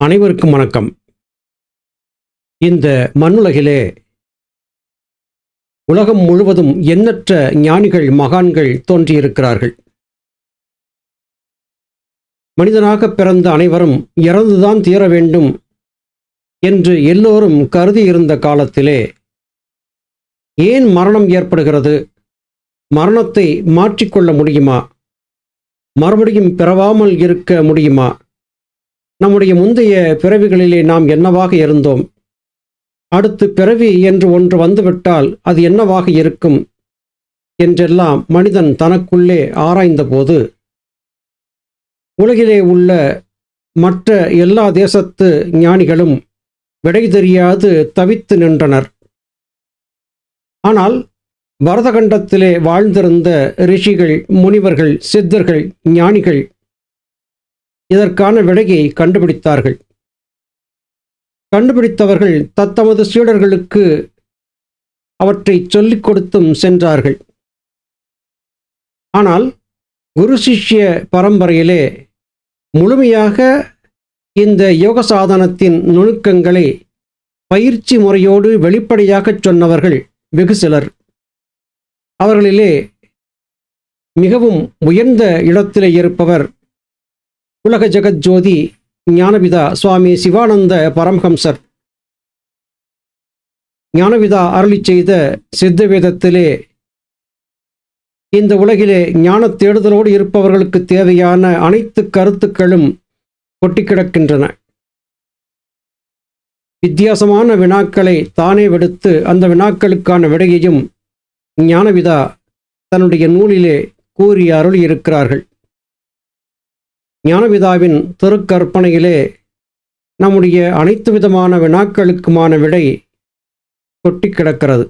அனைவருக்கும் வணக்கம். இந்த மண்ணுலகிலே உலகம் முழுவதும் எண்ணற்ற ஞானிகள் மகான்கள் தோன்றியிருக்கிறார்கள். மனிதனாக பிறந்த அனைவரும் இறந்துதான் தீர வேண்டும் என்று எல்லோரும் கருதியிருந்த காலத்திலே ஏன் மரணம் ஏற்படுகிறது? மரணத்தை மாற்றிக்கொள்ள முடியுமா? மறுபடியும் பிறவாமல் இருக்க முடியுமா? நம்முடைய முந்தைய பிறவிகளிலே நாம் என்னவாக இருந்தோம்? அடுத்து பிறவி என்று ஒன்று வந்துவிட்டால் அது என்னவாக இருக்கும்? என்றெல்லாம் மனிதன் தனக்குள்ளே ஆராய்ந்தபோது உலகிலே உள்ள மற்ற எல்லா தேசத்து ஞானிகளும் விடை தெரியாது தவித்து நின்றனர். ஆனால் பரதகண்டத்திலே வாழ்ந்திருந்த ரிஷிகள் முனிவர்கள் சித்தர்கள் ஞானிகள் இதற்கான விடையை கண்டுபிடித்தார்கள். கண்டுபிடித்தவர்கள் தத்தமது சீடர்களுக்கு அவற்றை சொல்லிக் கொடுத்தும் சென்றார்கள். ஆனால் குரு சிஷ்ய பரம்பரையிலே முழுமையாக இந்த யோக சாதனத்தின் நுணுக்கங்களை பயிற்சி முறையோடு வெளிப்படையாகச் சொன்னவர்கள் வெகு சிலர். அவர்களிலே மிகவும் உயர்ந்த இடத்திலே இருப்பவர் உலக ஜெகஜோதி ஞானபிதா சுவாமி சிவானந்த பரமஹம்சர். ஞானபிதா அருளி செய்த சித்த வேதத்திலே இந்த உலகிலே ஞான தேடுதலோடு இருப்பவர்களுக்கு தேவையான அனைத்து கருத்துக்களும் கொட்டி கிடக்கின்றன. வித்தியாசமான வினாக்களை தானே விடுத்து அந்த வினாக்களுக்கான விடையையும் ஞானவிதா தன்னுடைய நூலிலே கூறி அருளியிருக்கிறார்கள். ஞானவிதாவின் திருக்கற்பனையிலே நம்முடைய அனைத்து விதமான வினாக்களுக்குமான விடை கொட்டி கிடக்கிறது.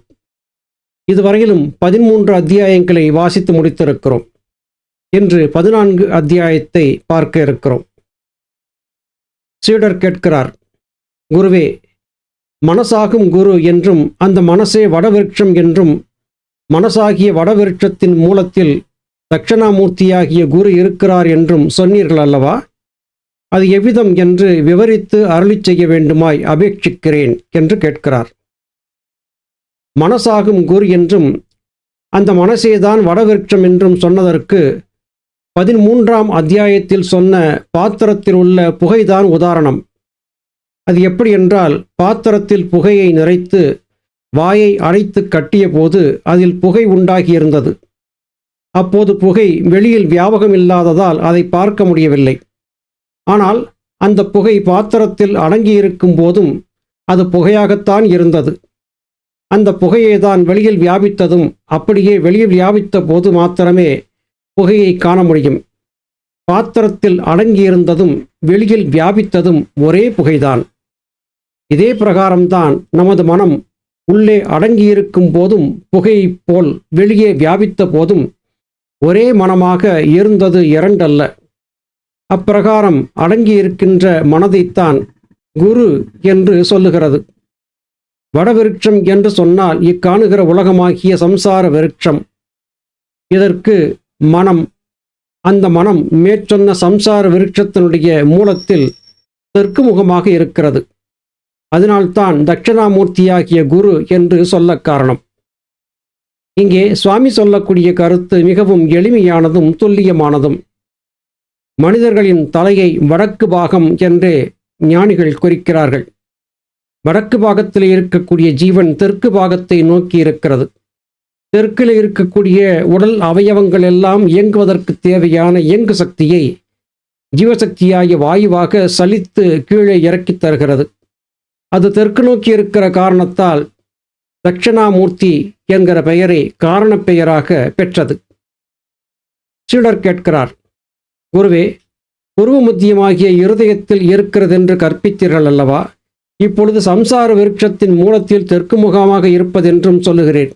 இதுவரையிலும் பதிமூன்று அத்தியாயங்களை வாசித்து முடித்திருக்கிறோம் இன்று பதினான்கு அத்தியாயத்தை பார்க்க இருக்கிறோம். சீடர் கேட்கிறார் குருவே மனசாகும் குரு என்றும் அந்த மனசே வடவிருட்சம் என்றும் மனசாகிய வடவிருட்சத்தின் மூலத்தில் தட்சணாமூர்த்தியாகிய குரு இருக்கிறார் என்றும் சொன்னீர்கள் அல்லவா? அது எவ்விதம் என்று விவரித்து அருளிச் செய்ய வேண்டுமாய் அபேட்சிக்கிறேன் என்று கேட்கிறார். மனசாகும் குரு என்றும் அந்த மனசேதான் வடவிருட்சம் என்றும் சொன்னதற்கு பதிமூன்றாம் அத்தியாயத்தில் சொன்ன பாத்திரத்தில் உள்ள புகைதான் உதாரணம். அது எப்படி என்றால் பாத்திரத்தில் புகையை நிறைத்து வாயை அடைத்து கட்டிய போது அதில் புகை உண்டாகியிருந்தது. அப்போது புகை வெளியில் வியாபகம் இல்லாததால் அதை பார்க்க முடியவில்லை. ஆனால் அந்த புகை பாத்திரத்தில் அடங்கியிருக்கும் போதும் அது புகையாகத்தான் இருந்தது. அந்த புகையை தான் வெளியில் வியாபித்ததும் அப்படியே வெளியில் வியாபித்த போது மாத்திரமே புகையை காண முடியும். பாத்திரத்தில் அடங்கியிருந்ததும் வெளியில் வியாபித்ததும் ஒரே புகைதான். இதே பிரகாரம்தான் நமது மனம் உள்ளே அடங்கியிருக்கும் போதும் புகையைப் போல் வெளியே வியாபித்த போதும் ஒரே மனமாக இருந்தது இரண்டல்ல. அப்பிரகாரம் அடங்கியிருக்கின்ற மனதைத்தான் குரு என்று சொல்லுகிறது. வடவிருட்சம் என்று சொன்னால் இக்காணுகிற உலகமாகிய சம்சார விருட்சம். இதற்கு மனம் அந்த மனம் மேற்சொன்ன சம்சார விருட்சத்தினுடைய மூலத்தில் தெற்கு முகமாக இருக்கிறது. அதனால்தான் தட்சிணாமூர்த்தியாகிய குரு என்று சொல்ல காரணம். இங்கே சுவாமி சொல்லக்கூடிய கருத்து மிகவும் எளிமையானதும் துல்லியமானதும். மனிதர்களின் தலையை வடக்கு பாகம் என்றே ஞானிகள் குறிக்கிறார்கள். வடக்கு பாகத்தில் இருக்கக்கூடிய ஜீவன் தெற்கு பாகத்தை நோக்கி இருக்கிறது. தெற்கில் இருக்கக்கூடிய உடல் அவயவங்கள் எல்லாம் இயங்குவதற்கு தேவையான இயங்கு சக்தியை ஜீவசக்தியாகிய வாயுவாக சலித்து கீழே இறக்கித் தருகிறது. அது தெற்கு நோக்கி இருக்கிற காரணத்தால் தட்சிணாமூர்த்தி என்கிற பெயரை காரணப் பெயராக பெற்றது. சீடர் கேட்கிறார் குருவே குருவமுத்தியமாகிய இருதயத்தில் இருக்கிறதென்று கற்பித்தீர்கள் அல்லவா? இப்பொழுது சம்சார விருட்சத்தின் மூலத்தில் தெற்கு முகமாக இருப்பதென்றும் சொல்லுகிறேன்.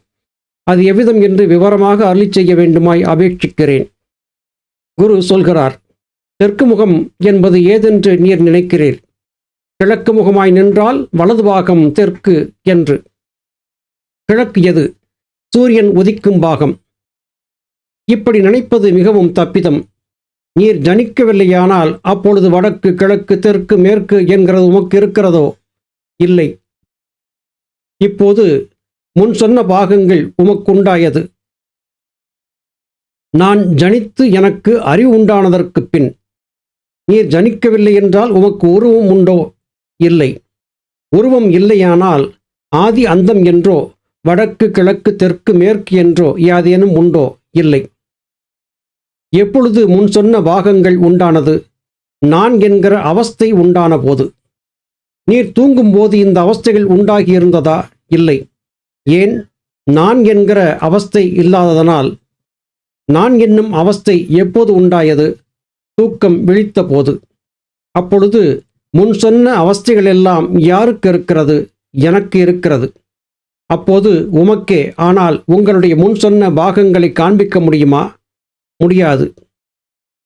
அது எவ்விதம் என்று விவரமாக அருளி செய்ய வேண்டுமாய் அபேட்சிக்கிறேன். குரு சொல்கிறார் தெற்கு முகம் என்பது ஏதென்று நீர் நினைக்கிறீர். கிழக்கு முகமாய் நின்றால் வலது பாகம் தெற்கு என்று. கிழக்கு எது சூரியன் உதிக்கும் பாகம். இப்படி நினைப்பது மிகவும் தப்பிதம். நீர் ஜனிக்கவில்லையானால் அப்பொழுது வடக்கு கிழக்கு தெற்கு மேற்கு என்கிறது உமக்கு இருக்கிறதோ? இல்லை. இப்போது முன் சொன்ன பாகங்கள் உமக்குண்டாயது. நான் ஜனித்து எனக்கு அறிவு உண்டானதற்குப் பின் நீர் ஜனிக்கவில்லை என்றால் உமக்கு உருவம் உண்டோ? இல்லை. உருவம் இல்லையானால் ஆதி அந்தம் என்றோ வடக்கு கிழக்கு தெற்கு மேற்கு என்றோ யாதேனும் உண்டோ? இல்லை. எப்பொழுது முன் சொன்ன பாகங்கள் உண்டானது? நான் என்கிற அவஸ்தை உண்டான போது. நீர் தூங்கும்போது இந்த அவஸ்தைகள் உண்டாகியிருந்ததா? இல்லை. ஏன்? நான் என்கிற அவஸ்தை இல்லாததனால். நான் என்னும் அவஸ்தை எப்போது உண்டாயது? தூக்கம் விழித்த போது. அப்பொழுது முன் சொன்ன அவஸ்தைகள் எல்லாம் யாருக்கு இருக்கிறது? எனக்கு இருக்கிறது. அப்போது உமக்கே ஆனால் உங்களுடைய முன் சொன்ன பாகங்களை காண்பிக்க முடியுமா? முடியாது.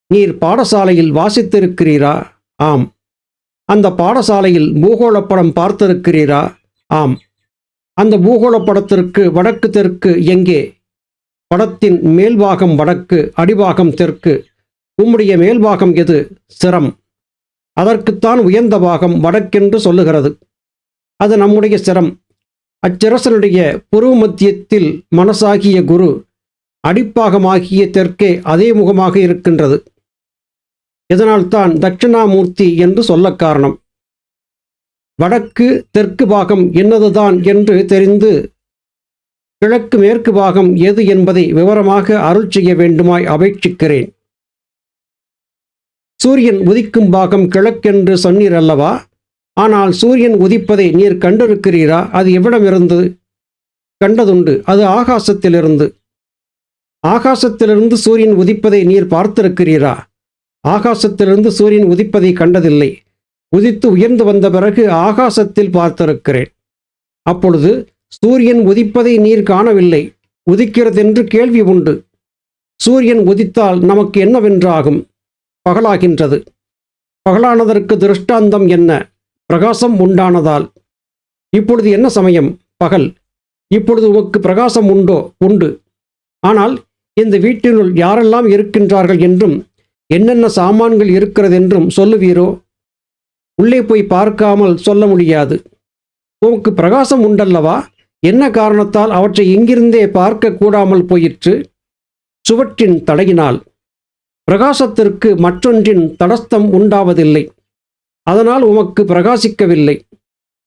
நீர் பாடசாலையில் வாசித்திருக்கிறீரா? ஆம். அந்த பாடசாலையில் பூகோள படம் பார்த்திருக்கிறீரா? ஆம். அந்த பூகோள படத்திற்கு வடக்கு தெற்கு எங்கே? படத்தின் மேல்பாகம் வடக்கு அடிபாகம் தெற்கு. உம்முடைய மேல்பாகம் எது? சிரம். அதற்குத்தான் உயர்ந்த பாகம் வடக்கென்று சொல்லுகிறது. அது நம்முடைய சிரம். அச்சரசனுடைய புருவ மத்தியத்தில் மனசாகிய குரு அடிப்பாகமாகிய தெற்கே அதே முகமாக இருக்கின்றது. இதனால்தான் தட்சிணாமூர்த்தி என்று சொல்ல காரணம். வடக்கு தெற்கு பாகம் என்னதுதான் என்று தெரிந்து கிழக்கு மேற்கு பாகம் எது என்பதை விவரமாக அருள் செய்ய வேண்டுமாய் அபேட்சிக்கிறேன். சூரியன் உதிக்கும் பாகம் கிழக்கென்று சொன்னீர் அல்லவா? ஆனால் சூரியன் உதிப்பதை நீர் கண்டிருக்கிறீரா அது எவ்விடமிருந்து? கண்டதுண்டு. அது ஆகாசத்திலிருந்து. ஆகாசத்திலிருந்து சூரியன் உதிப்பதை நீர் பார்த்திருக்கிறீரா? ஆகாசத்திலிருந்து சூரியன் உதிப்பதை கண்டதில்லை. உதித்து உயர்ந்து வந்த பிறகு ஆகாசத்தில் பார்த்திருக்கிறேன். அப்பொழுது சூரியன் உதிப்பதை நீர் காணவில்லை. உதிக்கிறதென்று கேள்வி உண்டு. சூரியன் உதித்தால் நமக்கு என்னவென்றாகும்? பகலாகின்றது. பகலானதற்கு திருஷ்டாந்தம் என்ன? பிரகாசம் உண்டானதால். இப்பொழுது என்ன சமயம்? பகல். இப்பொழுது உமக்கு பிரகாசம் உண்டோ? உண்டு. ஆனால் இந்த வீட்டினுள் யாரெல்லாம் இருக்கின்றார்கள் என்றும் என்னென்ன சாமான்கள் இருக்கிறதென்றும் சொல்லுவீரோ? உள்ளே போய் பார்க்காமல் சொல்ல முடியாது. உமக்கு பிரகாசம் உண்டல்லவா? என்ன காரணத்தால் அவற்றை இங்கிருந்தே பார்க்க கூடாமல் போயிற்று? சுவற்றின் தடையினால். பிரகாசத்திற்கு மற்றொன்றின் தடஸ்தம் உண்டாவதில்லை. அதனால் உமக்கு பிரகாசிக்கவில்லை.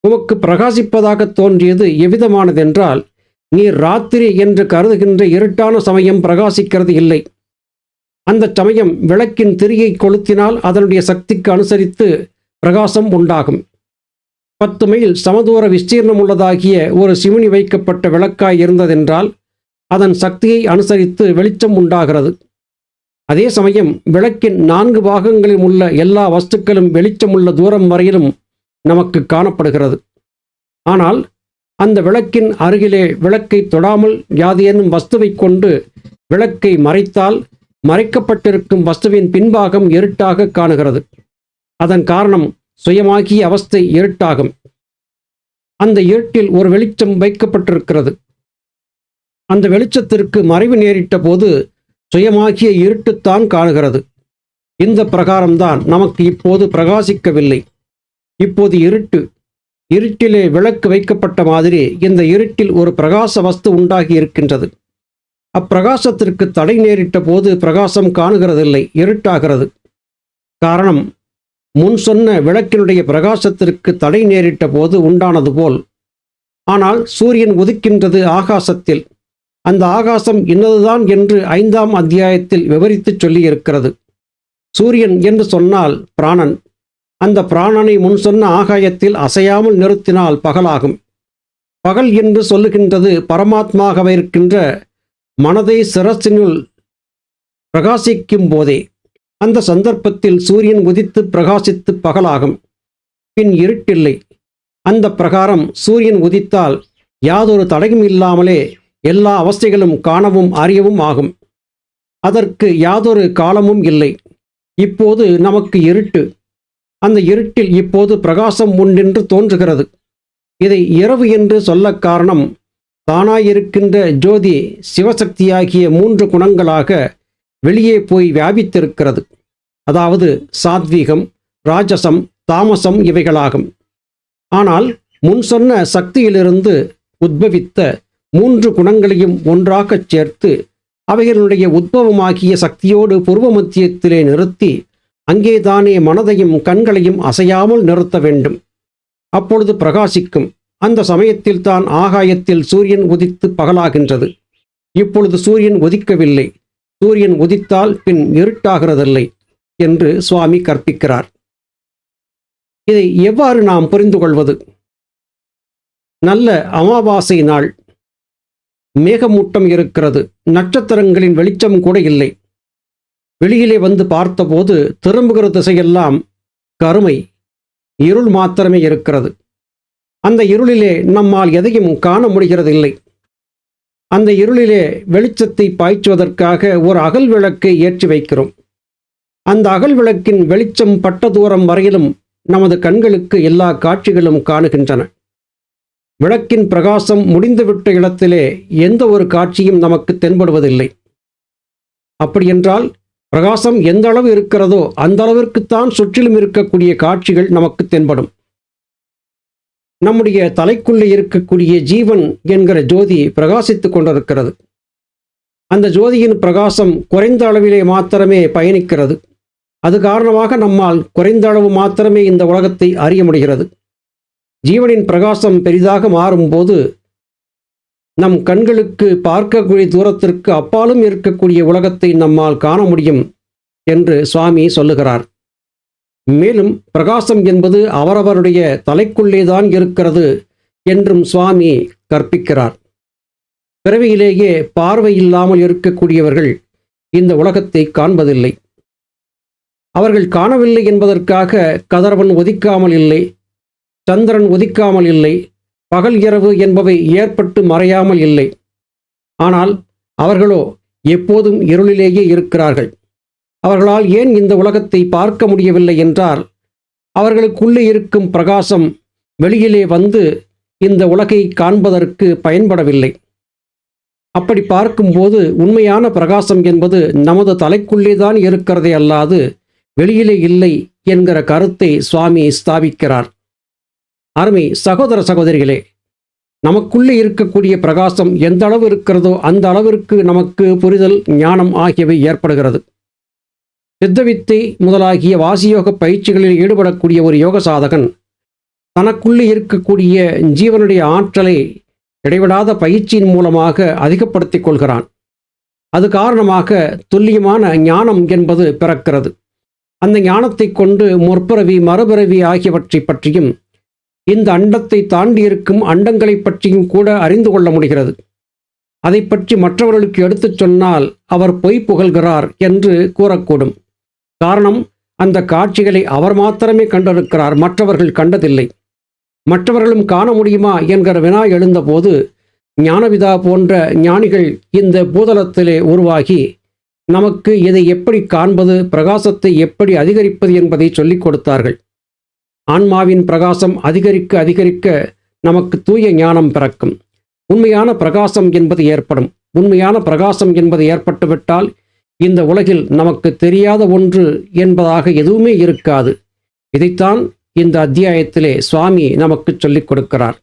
உமக்கு பிரகாசிப்பதாக தோன்றியது எவ்விதமானதென்றால் நீர் ராத்திரி என்று கருதுகின்ற இருட்டான சமயம் பிரகாசிக்கிறது இல்லை. அந்த சமயம் விளக்கின் திரியை கொளுத்தினால் அதனுடைய சக்திக்கு அனுசரித்து பிரகாசம் உண்டாகும். பத்து மைல் சமதூர விஸ்தீர்ணம் உள்ளதாகிய ஒரு சிமினி வைக்கப்பட்ட விளக்காய் இருந்ததென்றால் அதன் சக்தியை அனுசரித்து வெளிச்சம் உண்டாகிறது. அதே சமயம் விளக்கின் நான்கு பாகங்களிலும் உள்ள எல்லா வஸ்துக்களும் வெளிச்சமுள்ள தூரம் வரையிலும் நமக்கு காணப்படுகிறது. ஆனால் அந்த விளக்கின் அருகிலே விளக்கை தொடாமல் யாதேனும் வஸ்துவை கொண்டு விளக்கை மறைத்தால் மறைக்கப்பட்டிருக்கும் வஸ்துவின் பின்பாகம் இருட்டாக காணுகிறது. அதன் காரணம் சுயமாகிய அவஸ்தை இருட்டாகும். அந்த இருட்டில் ஒரு வெளிச்சம் வைக்கப்பட்டிருக்கிறது. அந்த வெளிச்சத்திற்கு மறைவு நேரிட்ட போது சுயமாகிய இருட்டுத்தான் காணுகிறது. இந்த பிரகாரம்தான் நமக்கு இப்போது பிரகாசிக்கவில்லை. இப்போது இருட்டு இருட்டிலே விளக்கு வைக்கப்பட்ட மாதிரி இந்த இருட்டில் ஒரு பிரகாச வஸ்து உண்டாகி இருக்கின்றது. அப்பிரகாசத்திற்கு தடை நேரிட்ட போது பிரகாசம் காணுகிறதில்லை இருட்டாகிறது. காரணம் முன் சொன்ன விளக்கினுடைய பிரகாசத்திற்கு தடை நேரிட்ட போது உண்டானது போல். ஆனால் சூரியன் உதிக்கின்றது ஆகாசத்தில். அந்த ஆகாசம் இன்னதுதான் என்று ஐந்தாம் அத்தியாயத்தில் விவரித்துச் சொல்லியிருக்கிறது. சூரியன் என்று சொன்னால் பிராணன். அந்த பிராணனை முன் சொன்ன ஆகாயத்தில் அசையாமல் நிறுத்தினால் பகலாகும். பகல் என்று சொல்லுகின்றது பரமாத்மாகவே இருக்கின்ற மனதை சிரசினுள் பிரகாசிக்கும் போதே. அந்த சந்தர்ப்பத்தில் சூரியன் உதித்து பிரகாசித்து பகலாகும். பின் இருட்டில்லை. அந்த பிரகாரம் சூரியன் உதித்தால் யாதொரு தடையும் இல்லாமலே எல்லா அவஸ்தைகளும் காணவும் அறியவும் ஆகும். அதற்கு யாதொரு காலமும் இல்லை. இப்போது நமக்கு இருட்டு. அந்த இருட்டில் இப்போது பிரகாசம் உண்டென்று தோன்றுகிறது. இதை இரவு என்று சொல்ல காரணம் தானாயிருக்கின்ற ஜோதி சிவசக்தியாகிய மூன்று குணங்களாக வெளியே போய் வியாபித்திருக்கிறது. அதாவது சாத்வீகம் ராஜசம் தாமசம் இவைகளாகும். ஆனால் முன் சொன்ன சக்தியிலிருந்து உத்பவித்த மூன்று குணங்களையும் ஒன்றாகச் சேர்த்து அவைகளுடைய உத்பவமாகிய சக்தியோடு பூர்வ மத்தியத்திலே நிறுத்தி அங்கேதானே மனதையும் கண்களையும் அசையாமல் நிறுத்த வேண்டும். அப்பொழுது பிரகாசிக்கும். அந்த சமயத்தில் தான் ஆகாயத்தில் சூரியன் உதித்து பகலாகின்றது. இப்பொழுது சூரியன் உதிக்கவில்லை. சூரியன் உதித்தால் பின் இருட்டாகிறதில்லை என்று சுவாமி கற்பிக்கிறார். இதை எவ்வாறு நாம் புரிந்து கொள்வது நல்ல அமாவாசை நாள். மேகமூட்டம் இருக்கிறது. நட்சத்திரங்களின் வெளிச்சம் கூட இல்லை. வெளியிலே வந்து பார்த்தபோது திரும்புகிற திசையெல்லாம் கருமை இருள் மாத்திரமே இருக்கிறது. அந்த இருளிலே நம்மால் எதையும் காண முடிகிறதில்லை. அந்த இருளிலே வெளிச்சத்தை பாய்ச்சுவதற்காக ஒரு அகல் விளக்கை ஏற்றி வைக்கிறோம். அந்த அகல் விளக்கின் வெளிச்சம் பட்ட தூரம் வரையிலும் நமது கண்களுக்கு எல்லா காட்சிகளும் காணுகின்றன. விளக்கின் பிரகாசம் முடிந்துவிட்ட இடத்திலே எந்த ஒரு காட்சியும் நமக்கு தென்படுவதில்லை. அப்படியென்றால் பிரகாசம் எந்த அளவு இருக்கிறதோ அந்த அளவிற்குத்தான் சுற்றிலும் இருக்கக்கூடிய காட்சிகள் நமக்கு தென்படும். நம்முடைய தலைக்குள்ளே இருக்கக்கூடிய ஜீவன் என்கிற ஜோதி பிரகாசித்துக் கொண்டிருக்கிறது. அந்த ஜோதியின் பிரகாசம் குறைந்த அளவிலே மாத்திரமே பயணிக்கிறது. அது காரணமாக நம்மால் குறைந்த அளவு மாத்திரமே இந்த உலகத்தை அறிய முடிகிறது. ஜீவனின் பிரகாசம் பெரிதாக மாறும்போது நம் கண்களுக்கு பார்க்கக்கூடிய தூரத்திற்கு அப்பாலும் இருக்கக்கூடிய உலகத்தை நம்மால் காண முடியும் என்று சுவாமி சொல்லுகிறார். மேலும் பிரகாசம் என்பது அவரவருடைய தலைக்குள்ளேதான் இருக்கிறது என்றும் சுவாமி கற்பிக்கிறார். பிறவியிலேயே பார்வை இல்லாமல் இருக்கக்கூடியவர்கள் இந்த உலகத்தை காண்பதில்லை. அவர்கள் காணவில்லை என்பதற்காக கதறவன் ஒதிக்காமல் இல்லை. சந்திரன் ஒதிக்காமல் இல்லை. பகல் இரவு என்பவை ஏற்பட்டு மறையாமல் இல்லை. ஆனால் அவர்களோ எப்போதும் இருளிலேயே இருக்கிறார்கள். அவர்களால் ஏன் இந்த உலகத்தை பார்க்க முடியவில்லை என்றால் அவர்களுக்குள்ளே இருக்கும் பிரகாசம் வெளியிலே வந்து இந்த உலகை காண்பதற்கு பயன்படவில்லை. அப்படி பார்க்கும்போது உண்மையான பிரகாசம் என்பது நமது தலைக்குள்ளே தான் இருக்கிறதே அல்லாது வெளியிலே இல்லை என்கிற கருத்தை சுவாமி ஸ்தாபிக்கிறார். அருமை சகோதர சகோதரிகளே நமக்குள்ளே இருக்கக்கூடிய பிரகாசம் எந்த அளவு இருக்கிறதோ அந்த அளவிற்கு நமக்கு புரிதல் ஞானம் ஆகியவை ஏற்படுகிறது. சித்தவித்தை முதலாகிய வாசியோக பயிற்சிகளில் ஈடுபடக்கூடிய ஒரு யோக சாதகன் தனக்குள்ளே இருக்கக்கூடிய ஜீவனுடைய ஆற்றலை இடைவிடாத பயிற்சியின் மூலமாக அதிகப்படுத்திக் கொள்கிறான். அது காரணமாக துல்லியமான ஞானம் என்பது பிறக்கிறது. அந்த ஞானத்தை கொண்டு முற்பிறவி மறுபிறவி ஆகியவற்றை பற்றியும் இந்த அண்டத்தை தாண்டியிருக்கும் அண்டங்களை பற்றியும் கூட அறிந்து கொள்ள முடிகிறது. அதை பற்றி மற்றவர்களுக்கு எடுத்துச் சொன்னால் அவர் பொய் புகழ்கிறார் என்று கூறக்கூடும். காரணம் அந்த காட்சிகளை அவர் மாத்திரமே கண்டிருக்கிறார் மற்றவர்கள் கண்டதில்லை. மற்றவர்களும் காண முடியுமா என்கிற வினா எழுந்தபோது ஞானவிதா போன்ற ஞானிகள் இந்த பூதலத்திலே உருவாகி நமக்கு இதை எப்படி காண்பது பிரகாசத்தை எப்படி அதிகரிப்பது என்பதை சொல்லிக் கொடுத்தார்கள். ஆன்மாவின் பிரகாசம் அதிகரிக்க அதிகரிக்க நமக்கு தூய ஞானம் பிறக்கும். உண்மையான பிரகாசம் என்பது ஏற்படும். உண்மையான பிரகாசம் என்பது ஏற்பட்டுவிட்டால் இந்த உலகில் நமக்கு தெரியாத ஒன்று என்பதாக எதுவுமே இருக்காது. இதைத்தான் இந்த அத்தியாயத்திலே சுவாமி நமக்கு சொல்லிக் கொடுக்கிறார்.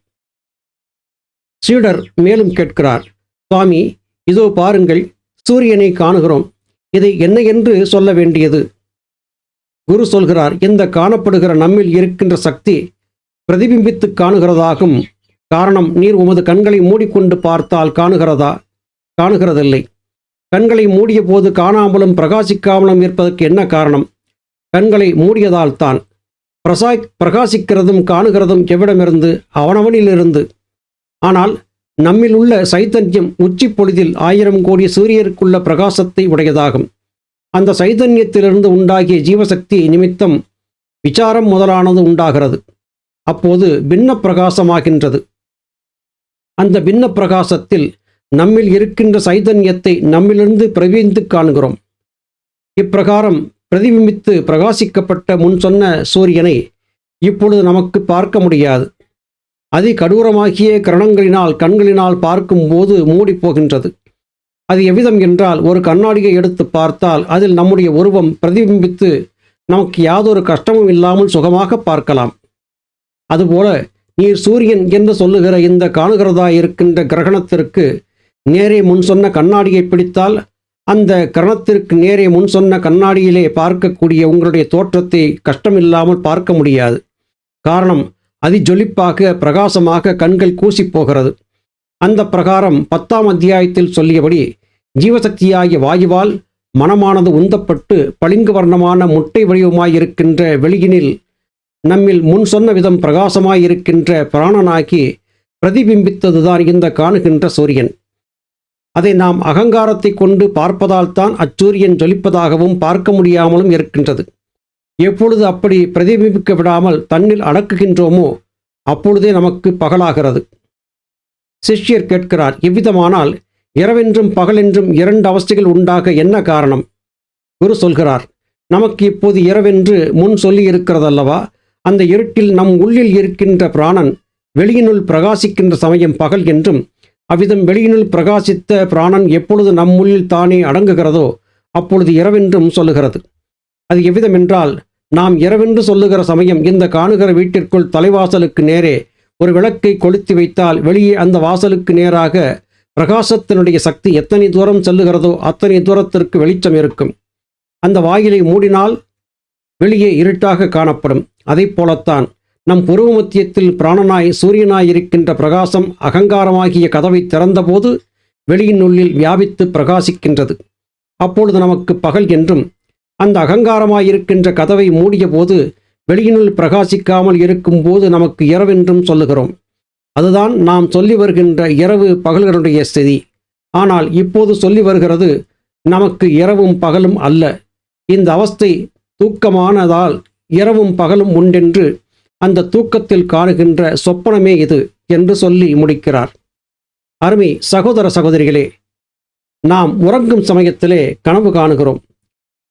சீடர் மேலும் கேட்கிறார் சுவாமி இதோ பாருங்கள் சூரியனை காணுகிறோம். இதை என்ன என்று சொல்ல வேண்டியது? குரு சொல்கிறார் இந்த காணப்படுகிற நம்மில் இருக்கின்ற சக்தி பிரதிபிம்பித்து காணுகிறதாகும். காரணம் நீர் உமது கண்களை மூடிக்கொண்டு பார்த்தால் காணுகிறதா? காணுகிறதில்லை. கண்களை மூடிய போது காணாமலும் பிரகாசிக்காமலும் இருப்பதற்கு என்ன காரணம்? கண்களை மூடியதால் தான். பிரசாய் பிரகாசிக்கிறதும் காணுகிறதும் எவ்விடமிருந்து? அவனவனிலிருந்து. ஆனால் நம்மில் உள்ள சைத்தன்யம் உச்சி பொழுதில் ஆயிரம் கோடி சூரியருக்குள்ள பிரகாசத்தை உடையதாகும். அந்த சைதன்யத்திலிருந்து உண்டாகிய ஜீவசக்தி நிமித்தம் விசாரம் முதலானது உண்டாகிறது. அப்போது பின்ன பிரகாசமாகின்றது அந்த பின்ன பிரகாசத்தில் நம்மில் இருக்கின்ற சைதன்யத்தை நம்மிலிருந்து பிரவிந்து காண்கிறோம். இப்பிரகாரம் பிரதிபிம்பித்து பிரகாசிக்கப்பட்ட முன் சொன்ன சூரியனை இப்பொழுது நமக்கு பார்க்க முடியாது. அதி கடூரமாகிய கிரணங்களினால் கண்களினால் பார்க்கும்போது மூடி போகின்றது அது எவ்விதம் என்றால் ஒரு கண்ணாடியை எடுத்து பார்த்தால் அதில் நம்முடைய உருவம் பிரதிபிம்பித்து நமக்கு யாதொரு கஷ்டமும் இல்லாமல் சுகமாக பார்க்கலாம். அதுபோல நீர் சூரியன் என்று சொல்லுகிற இந்த காணுகிறதா இருக்கின்ற கிரகணத்திற்கு நேரே முன் சொன்ன கண்ணாடியை பிடித்தால் அந்த கிரணத்திற்கு நேரே முன் சொன்ன கண்ணாடியிலே பார்க்கக்கூடிய உங்களுடைய தோற்றத்தை கஷ்டமில்லாமல் பார்க்க முடியாது. காரணம் அதிஜொலிப்பாக பிரகாசமாக கண்கள் கூசி போகிறது. அந்த பிரகாரம் பத்தாம் அத்தியாயத்தில் சொல்லியபடி ஜீவசக்தியாகிய வாயுவால் மனமானது உந்தப்பட்டு பளிங்கு வர்ணமான முட்டை வடிவமாயிருக்கின்ற வெளியினில் நம்மில் முன் சொன்ன விதம் பிரகாசமாயிருக்கின்ற பிராணனாகி பிரதிபிம்பித்ததுதான் இந்த காணுகின்ற சூரியன். அதை நாம் அகங்காரத்தை கொண்டு பார்ப்பதால் தான் அச்சூரியன் ஜொலிப்பதாகவும் பார்க்க முடியாமலும் இருக்கின்றது. எப்பொழுது அப்படி பிரதிபிம்பிக்க விடாமல் தன்னில் அடக்குகின்றோமோ அப்பொழுதே நமக்கு பகலாகிறது. சிஷ்யர் கேட்கிறார் எவ்விதமானால் இரவென்றும் பகலென்றும் இரண்டு அவஸ்தைகள் உண்டாக என்ன காரணம்? குரு சொல்கிறார் நமக்கு இப்போது இரவென்று முன் சொல்லி இருக்கிறதல்லவா அந்த இருட்டில் நம் உள்ளில் இருக்கின்ற பிராணன் வெளியினுள் பிரகாசிக்கின்ற சமயம் பகல் என்றும் அவ்விதம் வெளியினுள் பிரகாசித்த பிராணன் எப்பொழுது நம் உள்ளில் தானே அடங்குகிறதோ அப்பொழுது இரவென்றும் சொல்லுகிறது. அது எவ்விதம் என்றால் நாம் இரவென்று சொல்லுகிற சமயம் இந்த காணுகிற வீட்டிற்குள் தலைவாசலுக்கு நேரே ஒரு விளக்கை கொளுத்தி வைத்தால் வெளியே அந்த வாசலுக்கு நேராக பிரகாசத்தினுடைய சக்தி எத்தனை தூரம் செல்லுகிறதோ அத்தனை தூரத்திற்கு வெளிச்சம் இருக்கும். அந்த வாயிலை மூடினால் வெளியே இருட்டாக காணப்படும். அதைப் போலத்தான் நம் புருவ மத்தியத்தில் பிராணனாய் சூரியனாய் இருக்கின்ற பிரகாசம் அகங்காரமாகிய கதவை திறந்தபோது வெளியினுள்ளில் வியாபித்து பிரகாசிக்கின்றது. அப்பொழுது நமக்கு பகல் என்றும் அந்த அகங்காரமாயிருக்கின்ற கதவை மூடிய போது வெளியினுள் பிரகாசிக்காமல் இருக்கும்போது நமக்கு இரவென்றும் சொல்லுகிறோம். அதுதான் நாம் சொல்லி வருகின்ற இரவு பகல்களுடைய ஸ்திதி. ஆனால் இப்போது சொல்லி வருகிறது நமக்கு இரவும் பகலும் அல்ல. இந்த அவஸ்தை தூக்கமானதால் இரவும் பகலும் உண்டென்று அந்த தூக்கத்தில் காணுகின்ற சொப்பனமே இது என்று சொல்லி முடிக்கிறார். அருமை சகோதர சகோதரிகளே நாம் உறங்கும் சமயத்திலே கனவு காணுகிறோம்.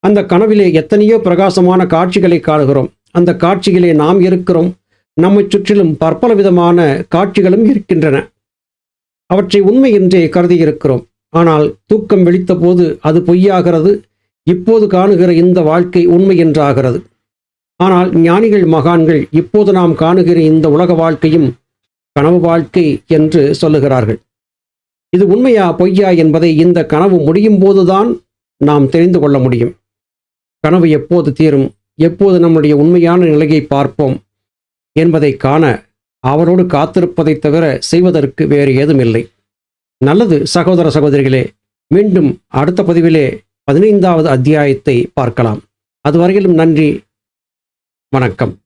அந்த கனவிலே எத்தனையோ பிரகாசமான காட்சிகளை காணுகிறோம். அந்த காட்சியிலே நாம் இருக்கிறோம். நம்மை சுற்றிலும் பற்பல விதமான காட்சிகளும் இருக்கின்றன. அவற்றை உண்மை என்றே கருதியிருக்கிறோம். ஆனால் தூக்கம் வெளித்தபோது அது பொய்யாகிறது. இப்போது காணுகிற இந்த வாழ்க்கை உண்மை என்றாகிறது. ஆனால் ஞானிகள் மகான்கள் இப்போது நாம் காணுகிற இந்த உலக வாழ்க்கையும் கனவு வாழ்க்கை என்று சொல்லுகிறார்கள். இது உண்மையா பொய்யா என்பதை இந்த கனவு முடியும் போதுதான் நாம் தெரிந்து கொள்ள முடியும். கனவு எப்போது தீரும்? எப்போது நம்முடைய உண்மையான நிலையை பார்ப்போம் என்பதை காண அவரோடு காத்திருப்பதைத் தவிர செய்வதற்கு வேறு ஏதும் இல்லை நல்லது சகோதர சகோதரிகளே மீண்டும் அடுத்த பதிவிலே பதினைந்தாவது அத்தியாயத்தை பார்க்கலாம். அதுவரையிலும் நன்றி வணக்கம்.